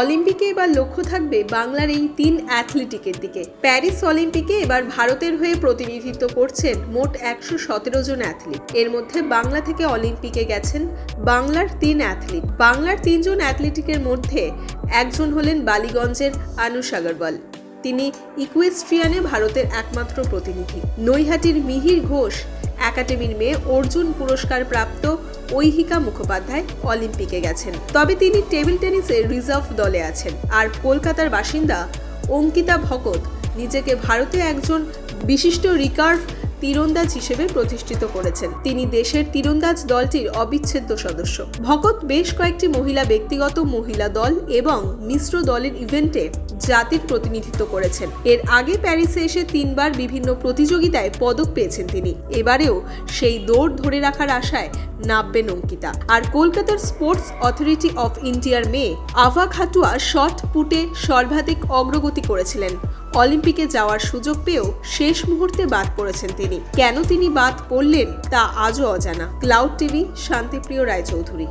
অলিম্পিকে এবার লক্ষ্য থাকবে বাংলার এই তিন অ্যাথলেটিকের দিকে। প্যারিস অলিম্পিকে এবার ভারতের হয়ে প্রতিনিধিত্ব করছেন মোট একশো সতেরো জন অ্যাথলিট। এর মধ্যে বাংলা থেকে অলিম্পিকে গেছেন বাংলার তিন অ্যাথলিট। বাংলার তিনজন অ্যাথলেটিকের মধ্যে একজন হলেন বালিগঞ্জের আনুষ আগরওয়াল। তিনি ইকুয়েস্ট্রিয়ানে ভারতের একমাত্র প্রতিনিধি। নৈহাটির মিহির ঘোষ একাডেমির মেয়ে অর্জুন পুরস্কার প্রাপ্ত ঐহিকা মুখোপাধ্যায় অলিম্পিকে গেছেন। তবে তিনি টেবিল টেনিসে রিজার্ভ দলে আছেন। আর কলকাতার বাসিন্দা অঙ্কিতা ভকত নিজেকে ভারতে একজন বিশিষ্ট রিকার্ভ তীরন্দাজ হিসেবে প্রতিষ্ঠিত করেছেন। তিনি দেশের তীরন্দাজ দলটির অবিচ্ছেদ্য সদস্য। ভকত বেশ কয়েকটি মহিলা ব্যক্তিগত মহিলা দল এবং মিশ্র দলের ইভেন্টে জাতির প্রতিনিধিত্ব করেছেন। এর আগে প্যারিসে এসে তিনবার বিভিন্ন প্রতিযোগিতায় পদক পেয়েছেন তিনি। এবারেও সেই দৌড় ধরে রাখার আশায় নামবেন অঙ্কিতা। আর কলকাতার স্পোর্টস অথরিটি অফ ইন্ডিয়ার মেয়ে আভা খাটুয়া শট পুটে সর্বাধিক অগ্রগতি করেছিলেন। অলিম্পিকে যাওয়ার সুযোগ পেয়েও শেষ মুহূর্তে বাদ পড়েছেন তিনি। কেন তিনি বাদ পড়লেন তা আজও অজানা। ক্লাউড টিভি, শান্তিপ্রিয় রায়চৌধুরী।